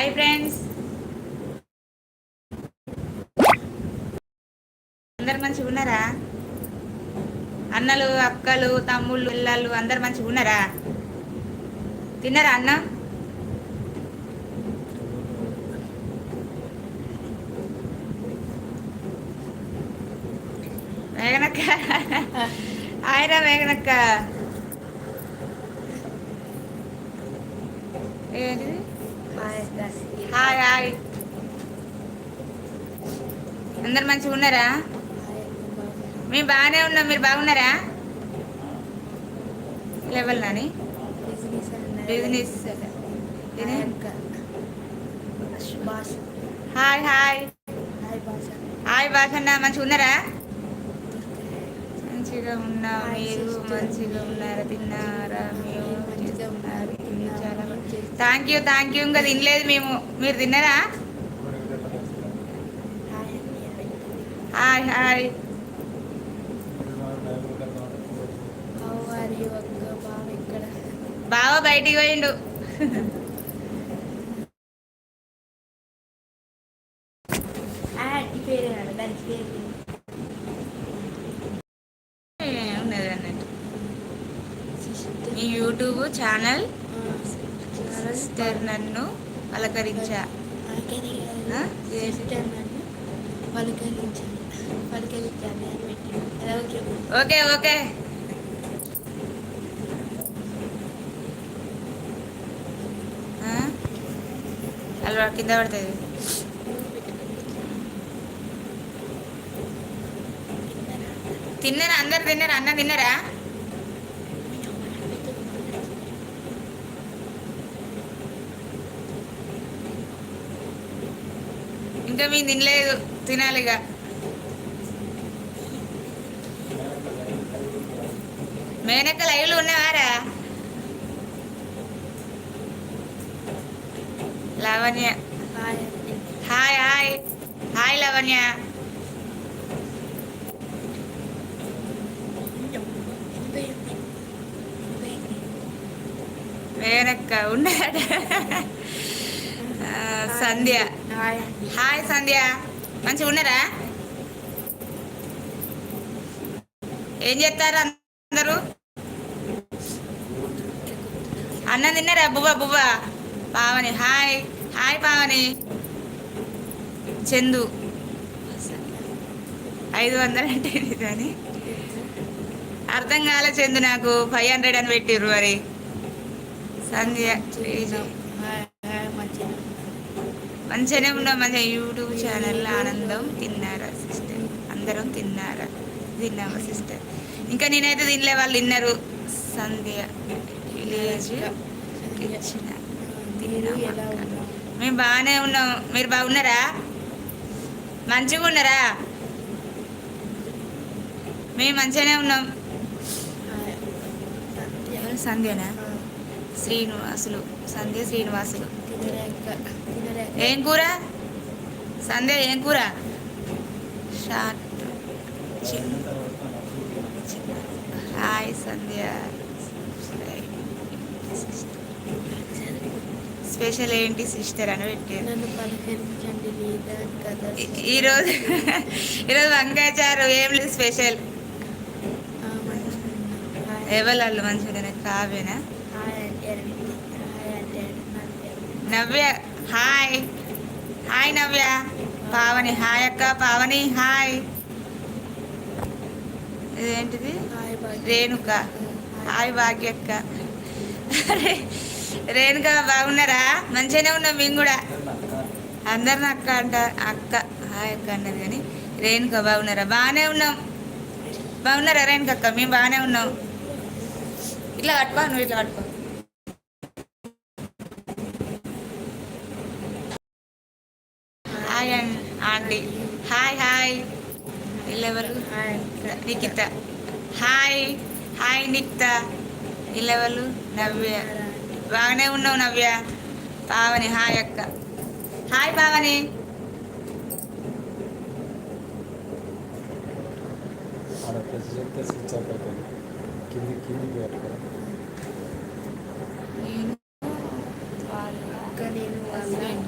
Hi friends అందరు మంచిగా ఉన్నారా? అన్నలు అక్కలు తమ్ముళ్ళు పిల్లలు అందరు మంచిగా ఉన్నారా? తిన్నారా అన్న? వేగనక్క ఆయరా వేగనక్క ఏంటిది? హాయ్ హాయ్ అందరు మంచిగా ఉన్నారా? మేము బాగానే ఉన్నాం. మీరు బాగున్నారా? Level Nani. Business hi hi hi భాషన్న మంచిగా ఉన్నారా? మంచిగా ఉన్నా. మీరు మంచిగా ఉన్నారా? తిన్నారా? మేము థ్యాంక్ యూ థ్యాంక్ యూ ఇంకా తినలేదు మేము. మీరు తిన్నారా? హాయ్ హాయ్ బావ బయటికి పోయిండు. ఉన్నది అన్నట్టు. ఈ యూట్యూబ్ ఛానల్ సిస్టర్ నన్ను పలకరించా? Okay okay. ఆ? అల్వా కింద పడుతుంది. తిన్నారా? అందరు తిన్నారా? అన్న తిన్నారా? ఇంకా మేము తినలేదు తినాలిగా మేనక్క లైవ్లు ఉన్నావారా Lavanya hi hi hi Lavanya మేనక్క ఉన్నాడ ఆ, సంధ్య హాయ్ సంధ్య మంచిగా ఉన్నారా? ఏం చేస్తారు అందరూ? అన్నం తిన్నారా? బువ్వ బువ్వ. Pavani. Hi hi Pavani. Chandu. ఐదు వందలు అంటే అని. అర్థం కాలే చందు నాకు. ఫైవ్ హండ్రెడ్ అని పెట్టిర్రు మరి. సంధ్య శ్రీజు. మంచిగానే ఉన్నాం. మంచిగా యూట్యూబ్ ఛానల్లో ఆనందం తిన్నారా సిస్టర్? అందరం తిన్నారా? తిన్నామా సిస్టర్? ఇంకా నేనైతే తినలే వాళ్ళు తిన్నారు. సంధ్య విలేజ్ ఇచ్చిన తిన్నాం మేము బాగానే ఉన్నాం. మీరు బాగున్నారా? మంచిగా ఉన్నారా? మేము మంచిగానే ఉన్నాం. సంధ్యనా? శ్రీనివాసులు. సంధ్య శ్రీనివాసులు. ఏం కూర? సంధ్య ఏం కూర? Short hi Sandhya. స్పెషల్ ఏంటి సిస్టర్ అని పెట్టారు. ఈరోజు ఈరోజు వంకాయ చారు ఏం లేదు స్పెషల్. ఎవరు మంచిగా కావ్యనా? Navya. Hi. Hi Navya. Pavani. Hi అక్క. పావని హాయ్. ఇదేంటిది. రేణుక. హాయ్. భాగ్యక్క రేణుక బాగున్నారా? మంచిగానే ఉన్నాం మేము కూడా. అందరిని అక్క అంట అక్క. హాయ్ అక్క అన్నది కానీ రేణుక బాగున్నారా? బాగానే ఉన్నాం. బాగున్నారా రేణుక అక్క? మేము బాగానే ఉన్నాం. ఇట్లా కట్టుకో నువ్వు ఇట్లా కట్టుకో. వీళ్ళెవరు hi. Nikhita hi hi Nikhita వీళ్ళెవరు నవ్య బాగానే ఉన్నావు నవ్య పావని హాయ్ అక్క. హాయ్ పావని. ఆడ ప్రెస్ చేస్తే స్విచ్ ఆఫ్ అవుతుంది కింది కిందికి పెట్టుకో నేను వాళ్ళ అక్క నేను వాళ్ళ హస్బెండ్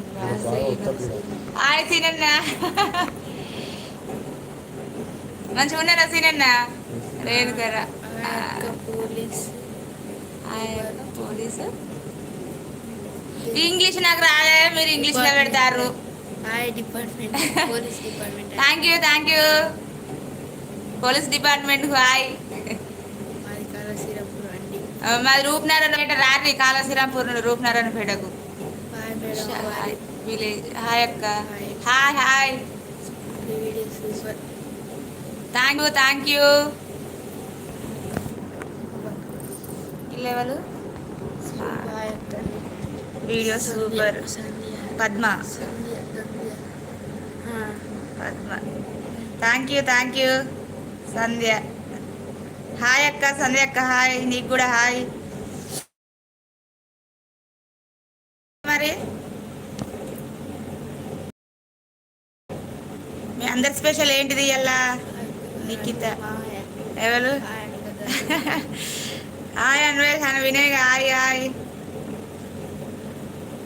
సీనన్న మంచిగా ఉన్నారా సీనన్న అక్క పోలీస్. పోలీసు? ఇంగ్లీష్ నాకు రాలే మీరు ఇంగ్లీష్లో పెడతారు. Thank you thank you. Police department hi మాది కాళశ్రీరాంపూర్ అండి. మాది రూప్నారాయణ పేట రాత్రి కాళశ్రీరాంపూర్ రూప్నారాయణ పేటకు hi madam hi village. Hi అక్క. Hi hi. Thank you thank you level hi video super. Padma. Padma. Thank you thank you Sandhya. Hi అక్క సంధ్య అక్క హాయ్. నీకు కూడా hi. మరి? మీ అందరి స్పెషల్ ఏంటిది ఇలా నిఖిత ఎవరు? హాయ్ అన్వేష్ అని వినయ్ హాయ్ హాయ్.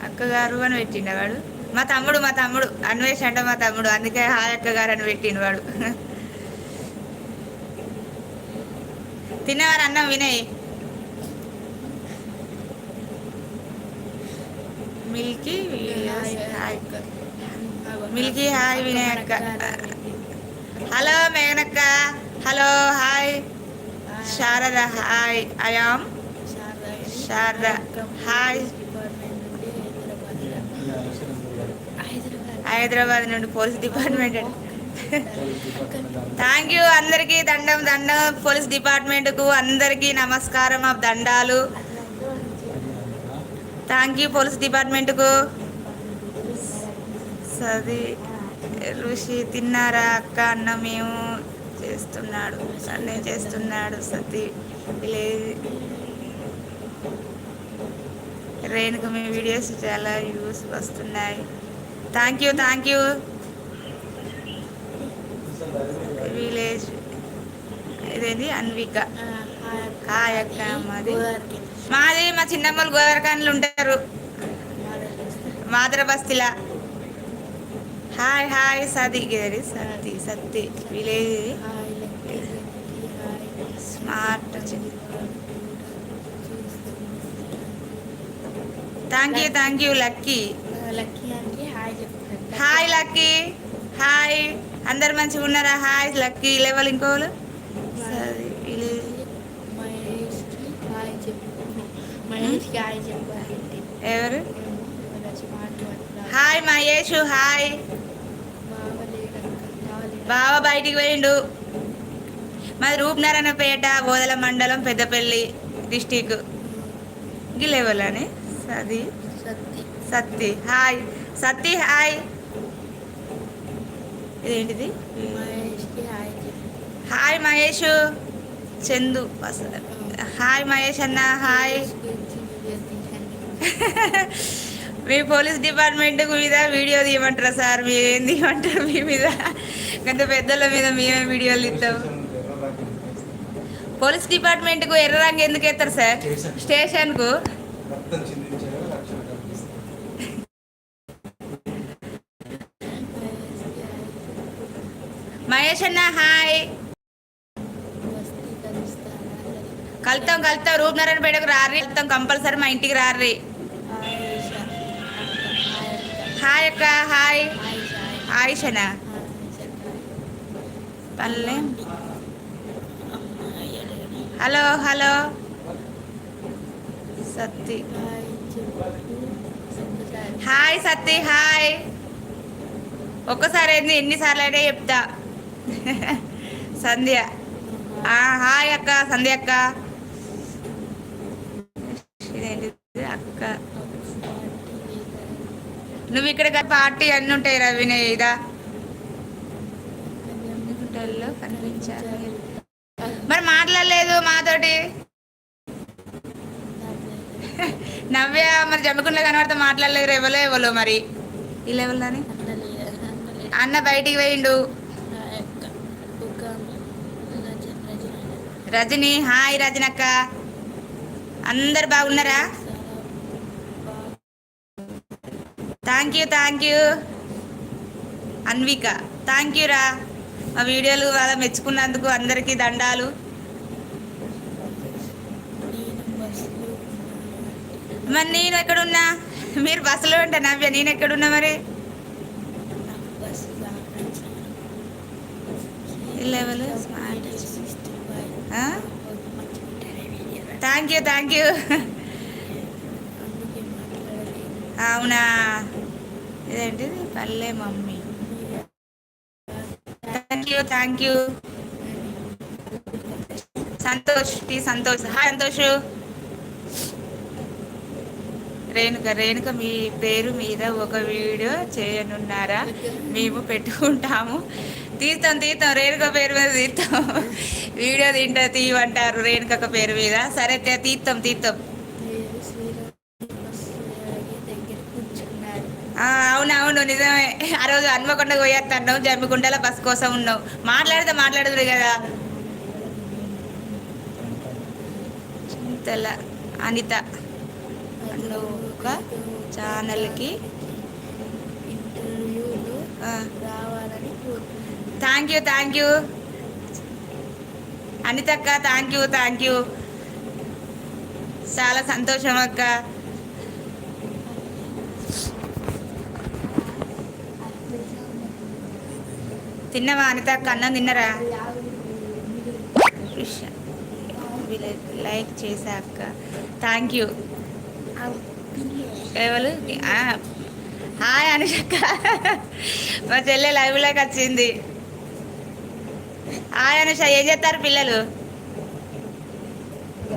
అక్కగారు అని పెట్టిండ వాడు. మా తమ్ముడు మా తమ్ముడు. అన్వేష్ అంటే మా తమ్ముడు. అందుకే హాయ్ అక్కగారు అని పెట్టిండు వాడు. తిన్నవారు అన్నం Vinay. Milky hi. Milky hi Vinay అక్క. Hello మేఘనక్క hello hi. Sharada hi. I'm Sharada hi. Hyderabad. నుండి పోలీస్ డిపార్ట్మెంట్ థ్యాంక్ యూ అందరికీ. దండం దండం. పోలీస్ డిపార్ట్మెంట్కు అందరికీ నమస్కారం. ఆ దండాలు. థ్యాంక్ యూ పోలీస్ డిపార్ట్మెంట్కు. సది ఋషి తిన్నారా అక్క? అన్న మేము చేస్తున్నాడు. అన్నే చేస్తున్నాడు. సతీ విలేజ్. రేణుకు మీ వీడియోస్ చాలా యూస్ వస్తున్నాయి. Thank you thank you village. ఇదేంటి అన్విక. హాయ్ అక్క. మాది. మాది మా చిన్నమ్మలు గోదావరికాన్లు ఉంటారు. మాదర బస్తీలా hi hi సది గేరి Satti Satti village smart thank you thank you Lucky Lucky అంటే హాయ్ చెప్తాను హాయ్ లక్కీ హాయ్ అందరు మంచిగా ఉన్నారా హాయ్ లక్కీ లెవెల్ ఇంకోలు సది విలేజ్ మహేష్కి హాయ్ చెప్పు మహేష్కి హాయ్ చెప్పాలంటే ఎవరు ఏమో స్మార్ట్ హాయ్ మహేష్ హాయ్ బాగా లేడక్క కావాలి బావ బయటికి పోయిండు. మాది రూప్నారాయణపేట బోదల మండలం పెద్దపల్లి డిస్టిక్ గిలేవల్ అని సది సత్తి హాయ్. సత్తి హాయ్. ఇదేంటిది? హాయ్ మహేష్. చందు హాయ్ మహేష్ అన్న హాయ్. మీ పోలీస్ డిపార్ట్మెంట్ మీద వీడియో తీయమంటారా సార్? మీరు ఏం తీయమంటారు మీ మీద? కొంత పెద్దల మీద మేమే వీడియోలు ఇస్తాం పోలీస్ డిపార్ట్మెంట్కు ఎర్ర రంగు ఎందుకు ఎత్తారు సార్? స్టేషన్. స్టేషన్కు? కల్పిస్తారు మహేష్ అన్న హాయ్. కలుతాం కలుతాం రూపనారాయణ పేటకు రారి కలుతాం కంపల్సరీ మా ఇంటికి రారి హాయ్ అక్క హాయ్. ఆయుషనా పల్లె hello hello. Satti. Hi hi Satti hi. ఒక్కసారి ఏంది ఎన్నిసార్లు అయినా చెప్తా. సంధ్య. ఆ, హాయ్ అక్క సంధ్య అక్క. అక్క. నువ్వు ఇక్కడ పార్టీ అన్నీ ఉంటాయి రవినే ఇదా? మరి మాట్లాడలేదు మాతోటి. నవ్య మరి జమ్మకుండలో కనబడితే మాట్లాడలేదు ఎవరో ఎవరో మరి. ఈ లెవెల్ అని అన్న బయటికి పోయిండు. రజని హాయ్ రజనక్క. అందరు బాగున్నారా? Thank you thank you Anvika thank you రా. ఆ వీడియోలు వాళ్ళ మెచ్చుకున్నందుకు అందరికీ దండాలు. మరి నేను ఎక్కడున్నా? మీరు బస్సులో ఉంటా నవ్య నేను ఎక్కడున్నా మరి? Level thank you thank you అవునా? ఇదేంటిది? పల్లె మమ్మ. You thank you Santosh T Santosh. Hi Santosh. Renuka Renuka మీ పేరు మీద ఒక వీడియో చేయనున్నారా? మేము పెట్టుకుంటాము. తీస్తాం తీస్తాం రేణుక పేరు మీద తీస్తాం వీడియో తింటా తీయమంటారు రేణుక పేరు మీద. సరే తీస్తాం తీస్తాం నేను శ్రీరామ్ బస్సు ఆగి దగ్గర కూర్చున్నారు ఆ, అవును అవును నిజమే. ఆ రోజు హన్మకొండ పోయేస్తాను జమ్మికుంటల బస్ కోసం ఉన్నావు మాట్లాడితే మాట్లాడదు కదా. చింతల అనిత ఒక ఛానల్కి థ్యాంక్ యూ థ్యాంక్ యూ. అనితక్క థ్యాంక్ యూ థ్యాంక్ యూ. చాలా సంతోషం అక్క. తిన్నవా అనితక్క అన్నం తిన్నరా? లైక్ చేసా అక్క. థ్యాంక్ యూ ఎవరు? హాయ్ అనుషక్క. మా చెల్లె లైవ్లోకి వచ్చింది. హాయ్ అనుష ఏం చేస్తారు పిల్లలు?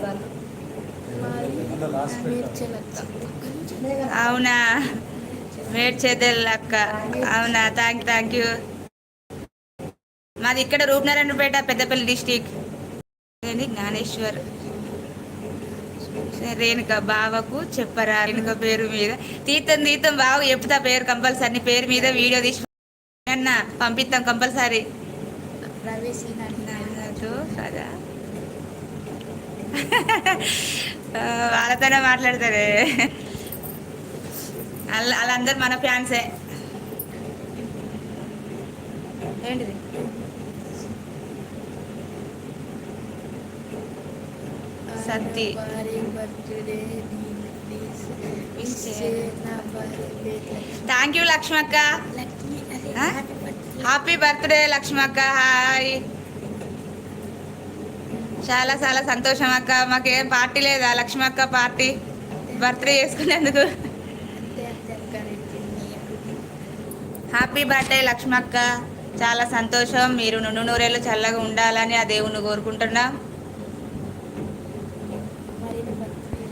అవునా? మేడ్ అవునా మేడ్చేదల్ అక్క. అవునా? థ్యాంక్ థ్యాంక్ యూ మాది ఇక్కడ రూపనారాయణపేట పెద్దపల్లి డిస్టిక్. జ్ఞానేశ్వర్. రేణుక బావకు చెప్పరా. రేణుక పేరు మీద. తీర్థం తీర్థం బావ చెప్తా పేరు కంపల్సరీ. నీ పేరు మీద వీడియో తీసి అన్న పంపిస్తాం కంపల్సరీ. కదా వాళ్ళతోనే మాట్లాడతారే. వాళ్ళందరూ మన ఫ్యాన్సే. ఏంటిది? సత్తి. థ్యాంక్ యూ లక్ష్మక్క హ్యాపీ బర్త్డే లక్ష్మక్క హాయ్ చాలా చాలా సంతోషం అక్క. మాకేం పార్టీ లేదా? లక్ష్మక్క పార్టీ. బర్త్డే చేసుకునేందుకు హ్యాపీ బర్త్డే లక్ష్మక్క చాలా సంతోషం. మీరు నుండు నూరేళ్ళు చల్లగా ఉండాలని ఆ దేవుణ్ణి కోరుకుంటున్నాం మరి బర్త్డే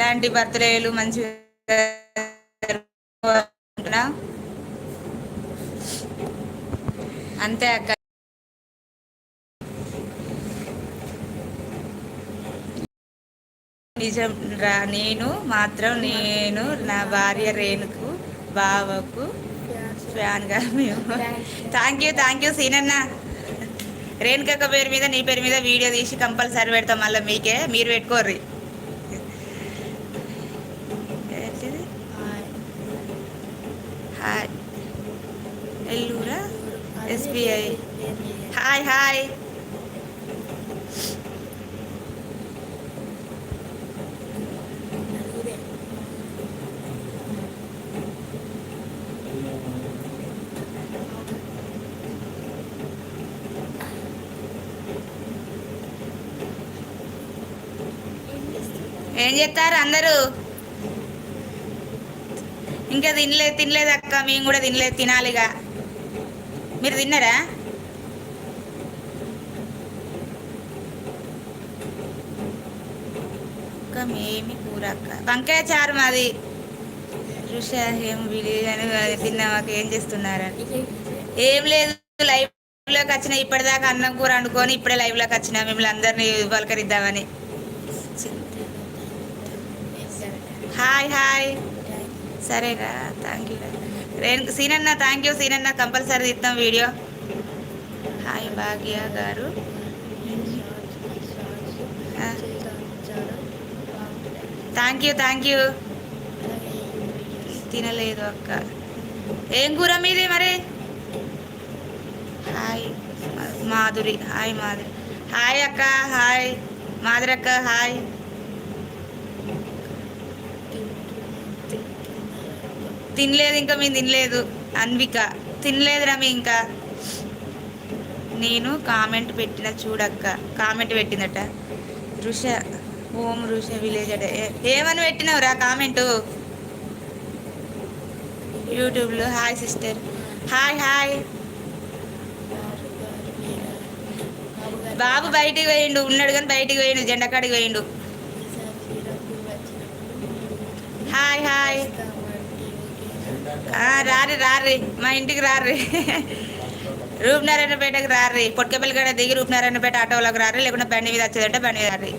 ఇలాంటి బర్త్డేలు మంచిగా అంతే అక్క. నిజం రా నేను మాత్రం నేను నా భార్య రేణుకు బావకు ఫ్యాన్గా మేము థ్యాంక్ యూ థ్యాంక్ యూ సీనన్న. రేణుకక్క పేరు మీద నీ పేరు మీద వీడియో తీసి కంపల్సరీ పెడతాం మళ్ళీ మీకే. మీరు పెట్టుకోర్రి ఏంటిది? హాయ్ ఎల్లూరా ఎస్బీఐ హాయ్ హాయ్ ఏం చేస్తారు అందరూ ఇంకా తినలేదు తినలేదు అక్క. మేము కూడా తినలేదు తినాలిగా. మీరు తిన్నారా? అక్క మేమి కూర అక్క? వంకాయ చారు మాది. రుషా ఏం బిర్యానీ తిన్నా మాకు ఏం చేస్తున్నారని ఏం లేదు లైవ్లోకి వచ్చిన ఇప్పటిదాకా అన్నం కూర వండుకొని ఇప్పుడే లైవ్లోకి వచ్చిన. మిమ్మల్ని అందరినీ పలకరిద్దామని హాయ్ హాయ్. సరేరా థ్యాంక్ యూ రేణు సీనన్న థ్యాంక్ యూ సీనన్న కంపల్సరీ తీద్దాం video hi Bhagya garu thank you thank you తినలేదు అక్క ఏం కూర మీది మరి hi Madhuri hi Madhuri hi అక్క హాయ్ మాధురి అక్క హాయ్ తినలేదు ఇంకా మేము తినలేదు. అన్విక తినలేదురా మీ ఇంకా. నేను కామెంట్ పెట్టిన చూడక్క కామెంట్ పెట్టిందట. రుష ఓం రుష విలేజ్ అట. ఏమని పెట్టినవురా కామెంటు? యూట్యూబ్లో హాయ్ సిస్టర్. Hi hi. బాబు బయటికి పోయిండు ఉన్నాడు కానీ బయటికి పోయిండు జెండకాడికి పోయిండు. Hi hi. రారి రారి. మా ఇంటికి రారి. రూపనారాయణపేటకి రారి. పొట్కపల్లిగడ దిగి రూపనారాయణపేట ఆటోలోకి రారి. లేకుంటే బండి మీద వచ్చేదంటే బండి మీద రారి.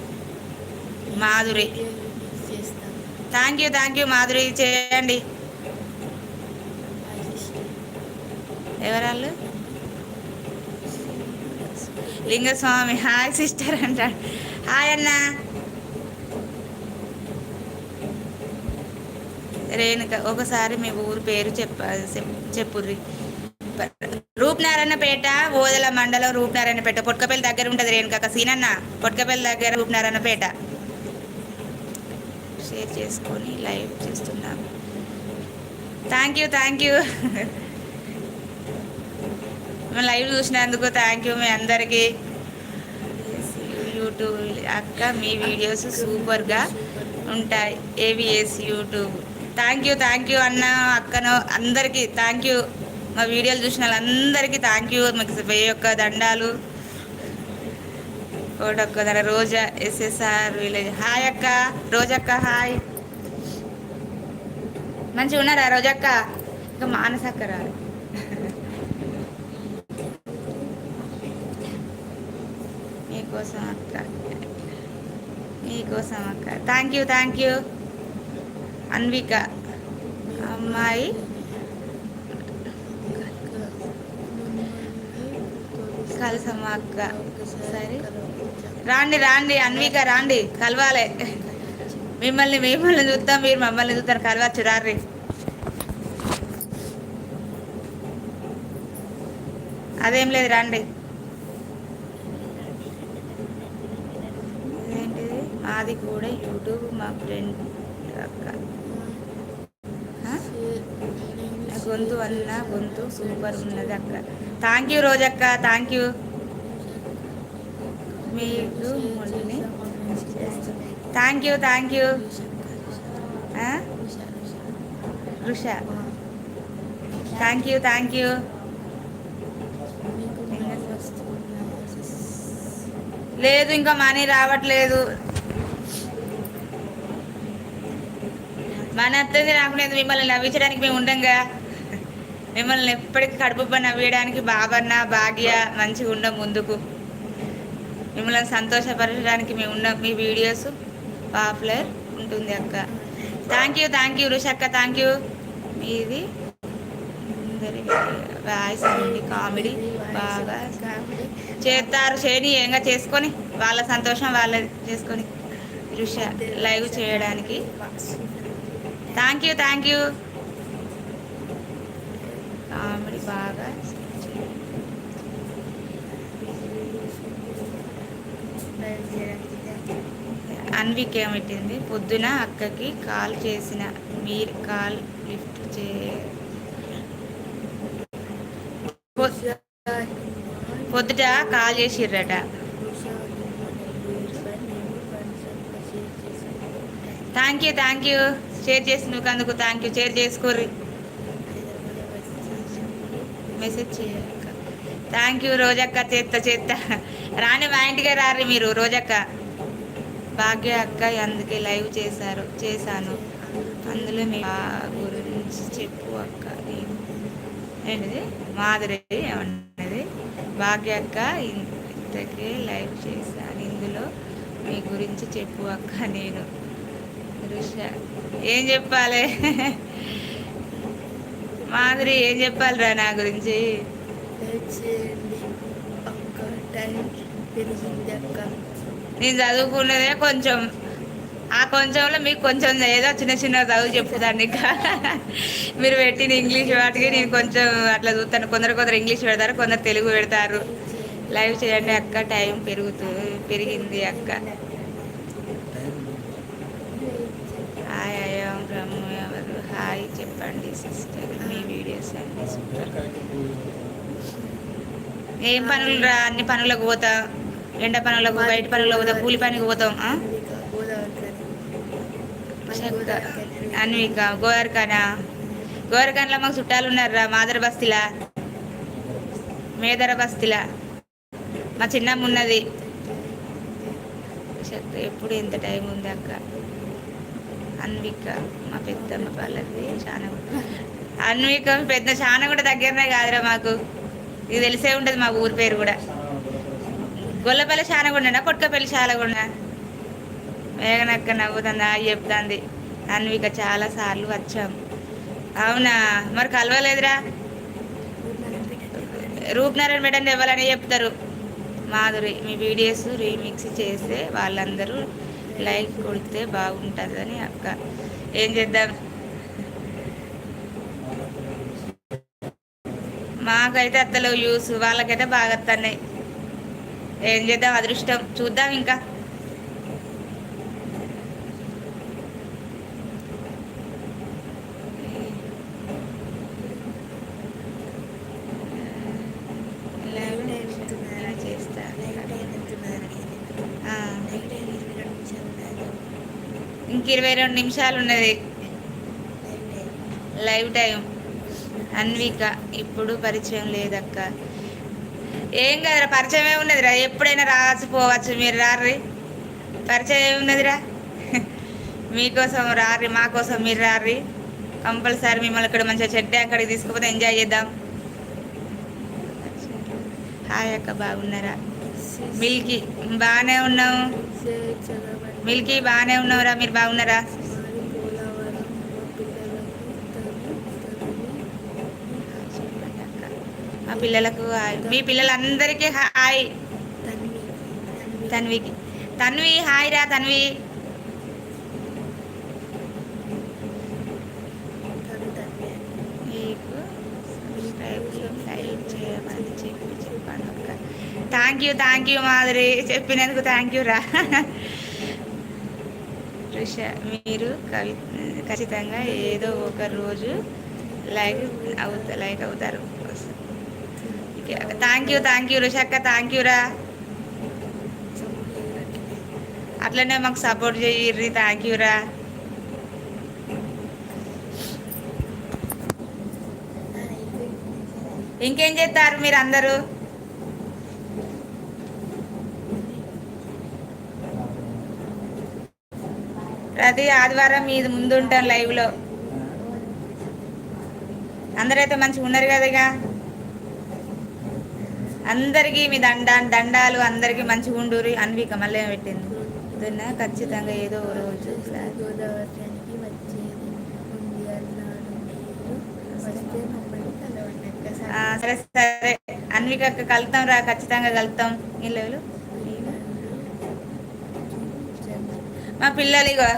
Madhuri. Thank you thank you Madhuri. చేయండి. ఎవరాళ్ళు? లింగస్వామి. హాయ్ సిస్టర్ అంటాడు. హాయ్ అన్నా. రేణుక ఒకసారి మీ ఊరు పేరు చెప్ప చెప్పుర్రి. రూపనారాయణపేట ఓదల మండలం రూపనారాయణపేట. పొట్కపల్లి దగ్గర ఉంటుంది రేణుక సీనన్న. పొట్కపల్లి దగ్గర రూపనారాయణపేట. షేర్ చేసుకొని లైవ్ చేస్తున్నాం. థ్యాంక్ యూ థ్యాంక్ యూ మేము లైవ్ చూసినందుకు థ్యాంక్ యూ మీ అందరికీ. యూట్యూబ్ అక్క మీ వీడియోస్ సూపర్గా ఉంటాయి. AVS YouTube. Thank you thank you అన్న అక్కను అందరికీ. Thank you. మా వీడియోలు చూసిన వాళ్ళందరికీ థ్యాంక్ యూ. మీకు వెయ్యి యొక్క దండాలు. కోటొక్క ధర రోజా ఎస్ఎస్ఆర్ విలేజ్ హాయ్ అక్క. రోజక్క హాయ్. మంచిగా ఉన్నారా రోజక్క? ఇంకా మానసక్క రాదు మీకోసం అక్క. మీకోసం అక్క. Thank you thank you. Anvika. అమ్మాయి. కలిసమ్మ అక్క సరే. రాండి రాండి అన్విక రాండి కలవాలి. మిమ్మల్ని మిమ్మల్ని చూస్తాం మీరు మమ్మల్ని చూస్తారు కలవచ్చు రారీ అదేం లేదు రండి. ఏంటిది? మాది కూడా యూట్యూబ్ మా ఫ్రెండ్ అక్క ఆ? నా గొంతు అన్న గొంతు సూపర్ ఉన్నది అక్క. థ్యాంక్ యూ రోజక్క థ్యాంక్ యూ మీరు మొండిని thank you thank you Rusha. Thank you thank you లేదు ఇంకా మనీ రావట్లేదు. మన అత్తది రాకుండా మిమ్మల్ని నవ్వించడానికి మేము ఉండంగా. మిమ్మల్ని ఎప్పటికీ కడుపు నవ్వేయడానికి బాబన్న భాగ్య మంచిగా ఉండం ముందుకు. మిమ్మల్ని సంతోషపరచడానికి మేము ఉన్న మీ వీడియోస్ పాపులర్ ఉంటుంది అక్క. థ్యాంక్ యూ థ్యాంక్ యూ రుషక్క థ్యాంక్ యూ మీది వాయిస్ కామెడీ బాగా చేస్తారు చేయని ఏంగా చేసుకొని వాళ్ళ సంతోషం వాళ్ళ చేసుకొని రుష లైవ్ చేయడానికి. Thank you thank you comedy బాగా అన్విక్ ఏమిటింది? పొద్దున అక్కకి కాల్ చేసిన మీరు కాల్ లిఫ్ట్ చే పొద్దుట call చేసిర్రట. Thank you thank you share చేసినందుకు థ్యాంక్ యూ షేర్ చేసుకోర్రి. మెసేజ్ చేయక్క థ్యాంక్ యూ రోజక్క చేత్త చేత్త. రాని మా ఇంటికే రారు మీరు రోజక్క. భాగ్య అక్క అందుకే లైవ్ చేశారు చేశాను. అందులో మీ గురించి చెప్పు అక్క నేను. ఏంటిది? మాధురి ఏమన్నది? భాగ్య అక్క ఇంతకే లైవ్ చేశాను ఇందులో మీ గురించి చెప్పు అక్క నేను. రుష ఏం చెప్పాలి? మాధురి ఏం చెప్పాలిరా నా గురించి? చేయండి అక్క టైం పెరిగింది అక్క. నేను చదువుకున్నదే కొంచెం ఆ కొంచెంలో మీకు కొంచెం ఏదో చిన్న చిన్న చదువు చెప్పుదాన్ని ఇంకా మీరు పెట్టిన ఇంగ్లీష్ వాటికి నేను కొంచెం అట్లా చూస్తాను. కొందరు కొందరు ఇంగ్లీష్ పెడతారు కొందరు తెలుగు పెడతారు. లైవ్ చేయండి అక్క టైం పెరుగుతూ పెరిగింది అక్క. హాయ్ అయ్యాం బ్రహ్మ ఎవరు? హాయ్ చెప్పండి సిస్టర్ మీ వీడియోస్ అన్ని సూపర్ ఏం పనులు రా అన్ని పనులకు పోతా ఎండ పనులకు బయట పనులకు పోతాం కూలి పనికి పోతాం అన్విక గోవర్కనా గోవర్కన్లో మాకు చుట్టాలు ఉన్నారా మాదర బస్తీలా. మేదర బస్తీలా. మా చిన్నమ్మ ఉన్నది. ఎప్పుడు ఎంత టైం ఉంది అక్క? అన్విక మా పెద్దమ్మ వాళ్ళది చాలా అన్విక పెద్ద చాలా కూడా దగ్గరనే కాదురా మాకు. ఇది తెలిసే ఉంటుంది మా ఊరి పేరు కూడా. గొల్లపల్లి శానగుండనా పొట్కపల్లి శాలగుండ మేఘనక్క నవ్వుతుందా చెప్తుంది. అన్విక చాలా సార్లు వచ్చాం. అవునా? మరి కలవలేదురా? రూప్నారాయణ మేడం ఇవ్వాలని చెప్తారు. మాధురి మీ వీడియోస్ రీమిక్స్ చేస్తే వాళ్ళందరూ లైక్ కొడితే బాగుంటుందని అక్క. ఏం చేద్దాం? మాకైతే అత్తలో యూస్ వాళ్ళకైతే బాగా వస్తున్నాయి. ఏం చేద్దాం? అదృష్టం. చూద్దాం ఇంకా. ఇంక ఇరవై రెండు నిమిషాలు ఉన్నది. Live time. అన్విక ఇప్పుడు పరిచయం లేదక్క. ఏం కదరా పరిచయం ఏమున్నదిరా ఎప్పుడైనా రాసిపోవచ్చు మీరు రారి పరిచయం ఏమున్నదిరా మీకోసం రారి మా కోసం మీరు రారి కంపల్సరీ మిమ్మల్ని ఇక్కడ మంచిగా చెట్టు అక్కడికి తీసుకుపోతే ఎంజాయ్ చేద్దాం. హాయ్ అక్క బాగున్నారా? మిల్కీ బాగానే ఉన్నాం మిల్కీ బాగానే ఉన్నావురా. మీరు బాగున్నారా చెప్పండి అక్క. ఆ పిల్లలకు హాయ్ మీ పిల్లలందరికీ హాయ్. తన్వికి తన్వి హాయ్ రా తన్వి. లైక్ చేయమని చెప్పి thank you thank you Madhuri. చెప్పినందుకు థ్యాంక్ యూ రా. రుష మీరు కవి ఖచ్చితంగా ఏదో ఒక రోజు లైక్ అవుతా లైక్ అవుతారు. థ్యాంక్ యూ థ్యాంక్ యూ రుషక్క థ్యాంక్ యూ రా అట్లనే మాకు సపోర్ట్ చేయర్రి థ్యాంక్ యూ రా ఇంకేం చేస్తారు మీరు అందరూ ప్రతి ఆదివారం మీది ముందు ఉంటాం లైవ్లో అందరైతే మంచిగా ఉన్నారు కదా అందరికీ మీ దండ దండాలు అందరికీ మంచిగా ఉండురి అన్విక మళ్ళీ పెట్టింది. పొద్దున్న ఖచ్చితంగా ఏదో ఓ రోజు గోదావరికి సరే. సరే అన్విక కలుతాం రా ఖచ్చితంగా కలుతాం ఈ లెవెల్? మా పిల్లలు ఇగో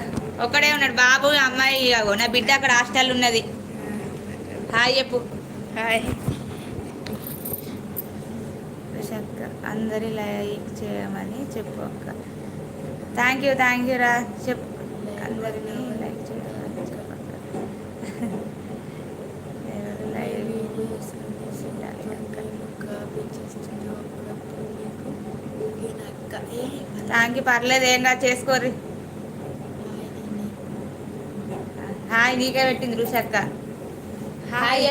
ఒక్కడే ఉన్నాడు. బాబు అమ్మాయి ఇగో నా బిడ్డ అక్కడ హాస్టల్ ఉన్నది. హాయ్ చెప్పు. హాయ్ అక్క అందరి లైక్ చేయమని చెప్పు అక్క. థ్యాంక్ యూ థ్యాంక్ యూ రా. చెప్పు. అందరినీ లైక్ చేయమని చెప్పు అక్క. ఎవరు లైవ్ చేయాలి అక్క. థ్యాంక్ యూ పర్లేదు ఏం కాదు చేసుకోర్రి. హాయ్ నీకే పెట్టింది రుషక్క హాయ్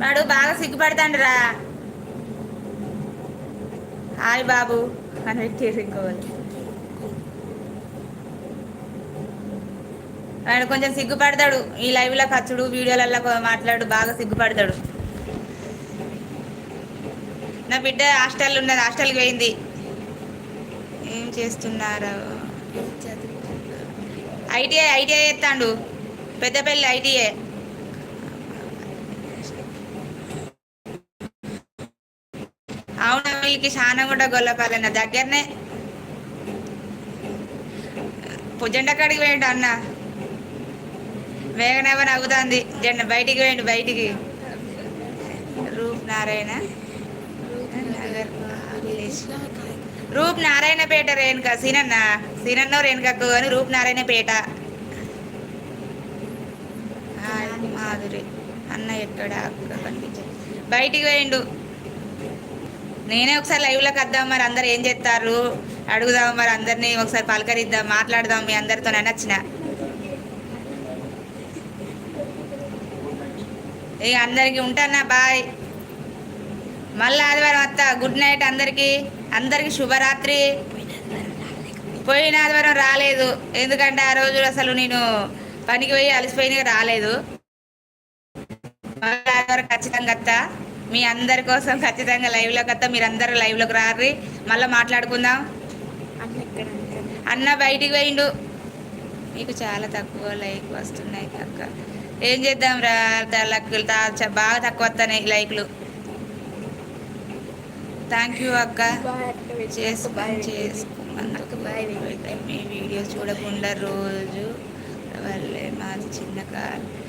వాడు బాగా సిగ్గుపడతాండ్రా. హాయ్ బాబు అని పెట్టారు ఇంకోవాలి వాడు కొంచెం సిగ్గుపడతాడు. ఈ లైవ్లో ఖర్చుడు వీడియోలలో మాట్లాడు బాగా సిగ్గుపడతాడు. నా బిడ్డ హాస్టల్ ఉన్నది హాస్టల్కి పోయింది. ఏం చేస్తున్నారు? ఐటీఐ ఐటీఐ ఎత్తాండు. పెద్దపల్లి ఐటీఏ అవునా వీళ్ళకి శానగూడ గొల్లపాలెన దగ్గరనే. జెండా కాడికి వేయండి అన్న వేగనేవ నవ్వుతుంది జెండ బయటికి వేయండి బయటికి. రూప్ నారాయణ రూప్ నారాయణపేట రేణుక సీనన్న. సీనన్న రేణుకక్కు కానీ రూప్ నారాయణపేట మాధురి. అన్న ఎక్కడ అక్క బయటికి వేయండు నేనే ఒకసారి లైవ్లోకి వద్దాం మరి అందరు ఏం చేస్తారు? అడుగుదాం మరి అందరినీ ఒకసారి పలకరిద్దాం మాట్లాడదాం మీ అందరితో నచ్చిన. ఇక అందరికి ఉంటానా? బాయ్. మళ్ళీ ఆదివారం అత్త గుడ్ నైట్ అందరికి. అందరికి శుభరాత్రి. పోయిన ఆదివారం రాలేదు. ఎందుకంటే ఆ రోజు అసలు నేను పనికి పోయి అలసిపోయిన రాలేదు. మళ్ళీ ఖచ్చితంగా అత్త. మీ అందరి కోసం ఖచ్చితంగా లైవ్లోకి వస్తా మీరు అందరూ లైవ్లోకి రారి మళ్ళీ మాట్లాడుకుందాం. అన్న బయటికి పోయిండు. మీకు చాలా తక్కువ లైక్ వస్తున్నాయి అక్క. ఏం చేద్దాం రా? లక్కులు బాగా తక్కువ వస్తున్నాయి లైక్లు థ్యాంక్ యూ అక్క. చేసుకొని చేసుకున్నందుకు మీ వీడియోస్ చూడకుండా రోజు వల్లే మాది చిన్న ప్లీజ్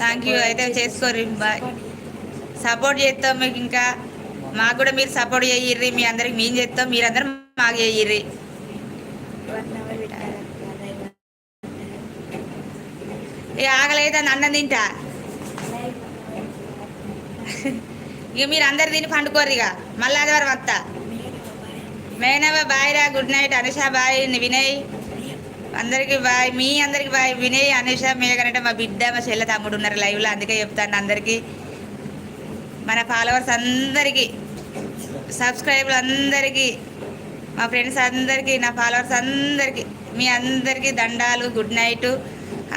థ్యాంక్ యూ అయితే చేసుకోరు బాయ్ సపోర్ట్ చేస్తాం మీకు ఇంకా. మాకు కూడా మీరు సపోర్ట్ చేయర్రి మీ అందరికి మేము చేస్తాం మీరందరూ మాకు చేయర్రి. ఇక ఆకలైతే అన్నం తింటా? ఇక మీరు అందరు తిని పండుకోరు ఇక. మళ్ళీ ఆదివారం వస్తా మేనవ బాయ్. రా good night Anusha bye Vinay. అందరికి బాయ్ మీ అందరికి బాయ్. వినయ్ అనుష మేఘనంటే మా బిడ్డ మా చెల్ల తమ్ముడు ఉన్నారు లైవ్లో అందుకే చెప్తాను అందరికీ. మన ఫాలోవర్స్ అందరికీ సబ్స్క్రైబర్లు అందరికీ మా ఫ్రెండ్స్ అందరికీ నా ఫాలోవర్స్ అందరికీ మీ అందరికీ దండాలు గుడ్ నైట్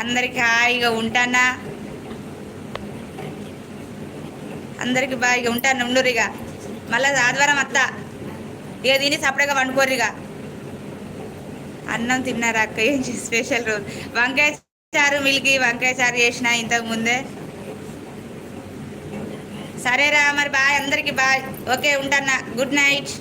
అందరికీ హాయిగా ఉంటానా? అందరికి బాగా ఉంటాను ఉండరు ఇక మళ్ళీ ఆదివారం అత్త. ఇక తిని సపరేట్గా వండుకోరు ఇక అన్నం తిన్నారా అక్క? ఏం స్పెషల్ రోజు? వంకాయ చారు మిల్కి వంకాయ చారు చేసిన ఇంతకు ముందే. సరేరా మరి బాయ్ అందరికి బాయ్. ఓకే ఉంటానా? Good night.